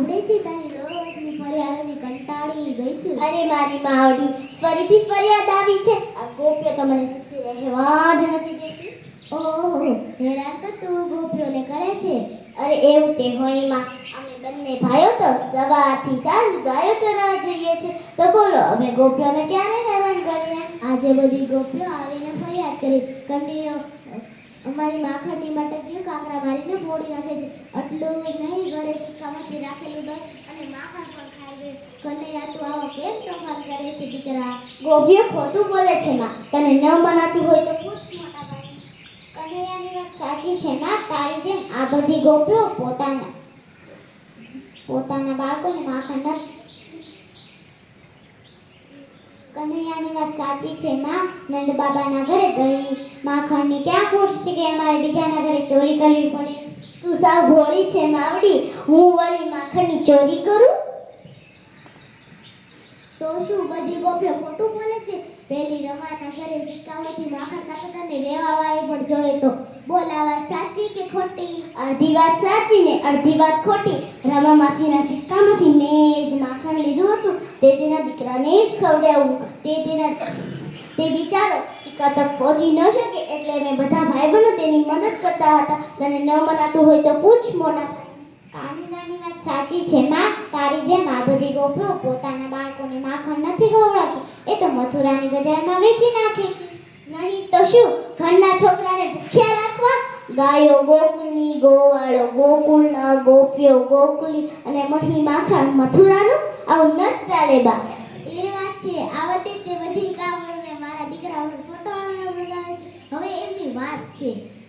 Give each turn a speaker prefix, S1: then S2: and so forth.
S1: સાંભળે છે તારી રોજની ફરિયાદની કંટાળી ગઈ છું.
S2: અરે મારી માવડી ફરીથી ફરિયાદ આવી છે. આ ગોપીઓ તો મને સુખી રહેવા જ નથી દેતી.
S1: ઓહો હેરાન તો તું ગોપીઓને કરે છે.
S2: અરે એવું તે હોયમાં. અમે બંને ભાઈઓ તો સવારથી સાંજ ગાયો ચરાવવા જઈએ છે તો બોલો અમે ગોપ્યોને ક્યારે હેરાન કરીએ?
S1: આજે બધી ગોપીઓ આવીને ફરિયાદ કરી. કન્યાઓ અમારી માખણની મટકીઓ કાંકરા મારીને ફોડી નાખે છે આટલું નહીં ઘરે માખણ
S2: ગોપીઓ ખોટું બોલે છે, માં. તને ન મનાતું હોય તો પૂછ કનૈયાની વાત સાચી છે, માં. તારી જેમ આ બધી ગોપીઓ પોતાના પોતાના બાળકોને માખણ કનૈયાની વાત સાચી છે, માં. નંદ બાબાના ઘરે ગઈ. માખણની ક્યાં ખોટ છે કે અમારે બીજાના ઘરે ચોરી કરવી પડે? તું સાવ ભોળી છે, માવડી. હું વળી માખણની ચોરી કરું?
S1: તો શું બધી ગોપીઓ ખોટું બોલે છે? પેલી રમાના ઘરે સિક્કામાંથી માખણ કાકા ને લેવા વાય પણ જોઈએ તો બોલાવા સાચી કે ખોટી?
S2: અડધી વાત સાચી ને અડધી વાત ખોટી. રમા માસીના સિક્કામાંથી મેં જ માખણ લીધું હતું. તે તેના દીકરાને જ ખવડાવવું તે તેના તે બિચારો સિક્કા તક પહોંચી ન શકે એટલે મેં બધા ભાઈ બહેનો તેની મદદ કરતા હતા. તને ન મનાતું હોય તો પૂછ મોટા સાચી છે, માં. તારી જેમ આ બધી ગોપીઓ પોતાના બાળકોને માખણ નથી ખવડાવતી. એ તો મથુરાની બજારમાં વેચી નાખે. નહીં તો શું? ઘરના છોકરાને ભૂખ્યા રાખવા? ગાયો ગોકુલની, ગોવાળો ગોકુળના, ગોપીઓ ગોકુલી અને મહી માખણ મથુરાનું? આવું ન ચાલે, બા.
S1: એ વાત છે. આ વખતે તે બધી કામોને મારા દીકરાઓને ફોટો હવે એમની વાત છે.